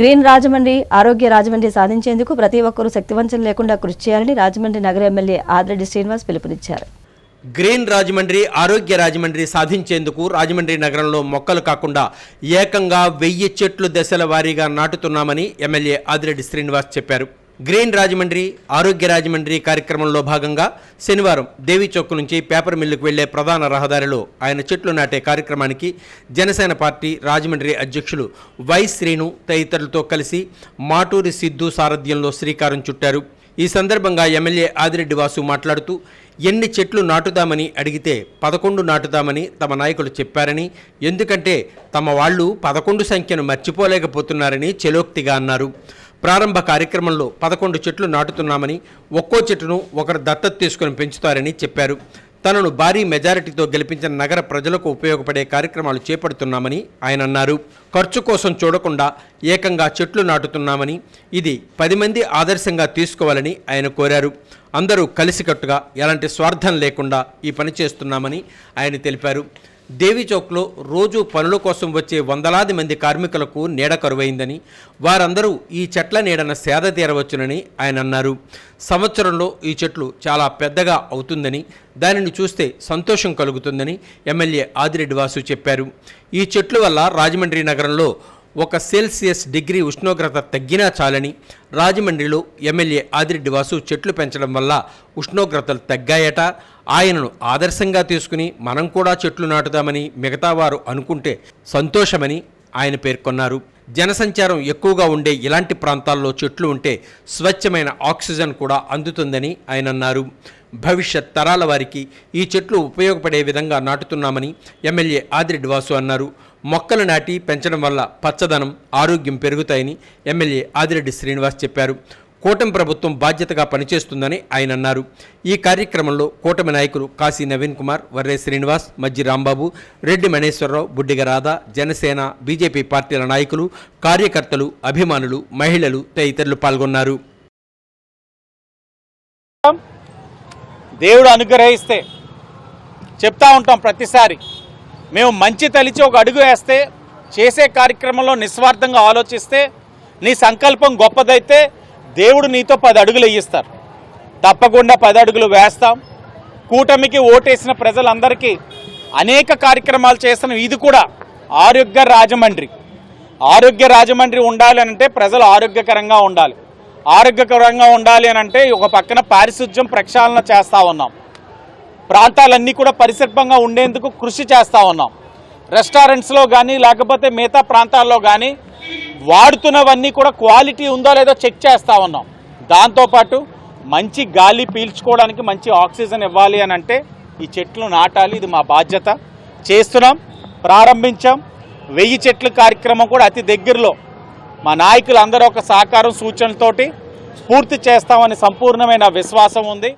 Green Rajahmundry ఆరోగ్య రాజమండ్రి సాధించేందుకు ప్రతి ఒక్కరూ శక్తివంచన లేకుండా కృషి చేయాలని రాజమండ్రి నగర ఎమ్మెల్యే ఆదిరెడ్డి శ్రీనివాస్ పిలుపునిచ్చారు. గ్రీన్ రాజమండ్రి ఆరోగ్య రాజమండ్రి సాధించేందుకు రాజమండ్రి నగరంలో మొక్కలు కాకుండా ఏకంగా వెయ్యి చెట్లు దశల వారీగా నాటుతున్నామని ఎమ్మెల్యే ఆదిరెడ్డి శ్రీనివాస్ చెప్పారు. గ్రీన్ రాజమండ్రి ఆరోగ్య రాజమండ్రి కార్యక్రమంలో భాగంగా శనివారం దేవిచౌక్ నుంచి పేపర్ మిల్లుకు వెళ్ళే ప్రధాన రహదారిలో ఆయన చెట్లు నాటే కార్యక్రమానికి జనసేన పార్టీ రాజమండ్రి అధ్యక్షులు వై శ్రీను తదితరులతో కలిసి మాటూరి సిద్ధు సారథ్యంలో శ్రీకారం చుట్టారు. ఈ సందర్భంగా ఎమ్మెల్యే ఆదిరెడ్డి వాసు మాట్లాడుతూ ఎన్ని చెట్లు నాటుదామని అడిగితే పదకొండు నాటుదామని తమ నాయకులు చెప్పారని ఎందుకంటే తమ వాళ్ళు పదకొండు సంఖ్యను మర్చిపోలేకపోతున్నారని చెలోక్తిగా అన్నారు. ప్రారంభ కార్యక్రమంలో పదకొండు చెట్లు నాటుతున్నామని ఒక్కో చెట్టును ఒకరు దత్తత తీసుకుని పెంచుతారని చెప్పారు. తనను భారీ మెజారిటీతో గెలిపించిన నగర ప్రజలకు ఉపయోగపడే కార్యక్రమాలు చేపడుతున్నామని ఆయన అన్నారు. ఖర్చు కోసం చూడకుండా ఏకంగా చెట్లు నాటుతున్నామని ఇది పది మంది ఆదర్శంగా తీసుకోవాలని ఆయన కోరారు. అందరూ కలిసికట్టుగా ఎలాంటి స్వార్థం లేకుండా ఈ పని చేస్తున్నామని ఆయన తెలిపారు. దేవిచౌక్లో రోజు పనుల కోసం వచ్చే వందలాది మంది కార్మికులకు నీడ కరువైందని వారందరూ ఈ చెట్ల నీడన సేద తీరవచ్చునని ఆయన అన్నారు. సంవత్సరంలో ఈ చెట్లు చాలా పెద్దగా అవుతుందని దానిని చూస్తే సంతోషం కలుగుతుందని ఎమ్మెల్యే ఆదిరెడ్డి వాసు చెప్పారు. ఈ చెట్ల వల్ల రాజమండ్రి నగరంలో ఒక సెల్సియస్ డిగ్రీ ఉష్ణోగ్రత తగ్గినా చాలని రాజమండ్రిలో ఎమ్మెల్యే ఆదిరెడ్డి వాసు చెట్లు పెంచడం వల్ల ఉష్ణోగ్రతలు తగ్గాయట. ఆయనను ఆదర్శంగా తీసుకుని మనం కూడా చెట్లు నాటుదామని మిగతా వారు అనుకుంటే సంతోషమని ఆయన పేర్కొన్నారు. జనసంచారం ఎక్కువగా ఉండే ఇలాంటి ప్రాంతాల్లో చెట్లు ఉంటే స్వచ్ఛమైన ఆక్సిజన్ కూడా అందుతుందని ఆయన అన్నారు. భవిష్యత్ తరాల వారికి ఈ చెట్లు ఉపయోగపడే విధంగా నాటుతున్నామని ఎమ్మెల్యే ఆదిరెడ్డి వాసు అన్నారు. మొక్కలు నాటి పెంచడం వల్ల పచ్చదనం ఆరోగ్యం పెరుగుతాయని ఎమ్మెల్యే ఆదిరెడ్డి శ్రీనివాస్ చెప్పారు. కూటమి ప్రభుత్వం బాధ్యతగా పనిచేస్తుందని ఆయన అన్నారు. ఈ కార్యక్రమంలో కూటమి నాయకులు కాశీ నవీన్ కుమార్ వర్రే శ్రీనివాస్ మజ్జి రాంబాబు రెడ్డి మణేశ్వరరావు బుడ్డిగ రాధా జనసేన బీజేపీ పార్టీల నాయకులు కార్యకర్తలు అభిమానులు మహిళలు తదితరులు పాల్గొన్నారు. దేవుడు అనుగ్రహిస్తే చెప్తా ఉంటాం ప్రతిసారి. మేము మంచి తలిచి ఒక అడుగు వేస్తే చేసే కార్యక్రమంలో నిస్వార్థంగా ఆలోచిస్తే నీ సంకల్పం గొప్పదైతే దేవుడు నీతో పది అడుగులు వేయిస్తారు. తప్పకుండా పది అడుగులు వేస్తాం. కూటమికి ఓటేసిన ప్రజలందరికీ అనేక కార్యక్రమాలు చేసిన ఇది కూడా ఆరోగ్య రాజమండ్రి. ఆరోగ్య రాజమండ్రి ఉండాలి అంటే ప్రజలు ఆరోగ్యకరంగా ఉండాలి. ఆరోగ్యకరంగా ఉండాలి అని అంటే ఒక పక్కన పారిశుధ్యం ప్రక్షాళన చేస్తూ ఉన్నాం. ప్రాంతాలన్నీ కూడా పరిశుభ్రంగా ఉండేందుకు కృషి చేస్తూ ఉన్నాం. రెస్టారెంట్స్లో కానీ లేకపోతే మిగతా ప్రాంతాల్లో కానీ వాడుతున్నవన్నీ కూడా క్వాలిటీ ఉందో లేదో చెక్ చేస్తూ ఉన్నాం. దాంతోపాటు మంచి గాలి పీల్చుకోవడానికి మంచి ఆక్సిజన్ ఇవ్వాలి అని అంటే ఈ చెట్లు నాటాలి ఇది మా బాధ్యత. చేస్తున్నాం ప్రారంభించాం. వెయ్యి చెట్ల కార్యక్రమం కూడా అతి దగ్గరలో మా నాయకులందరూ ఒక సహకారం సూచనలతోటి పూర్తి చేస్తామని సంపూర్ణమైన విశ్వాసం ఉంది.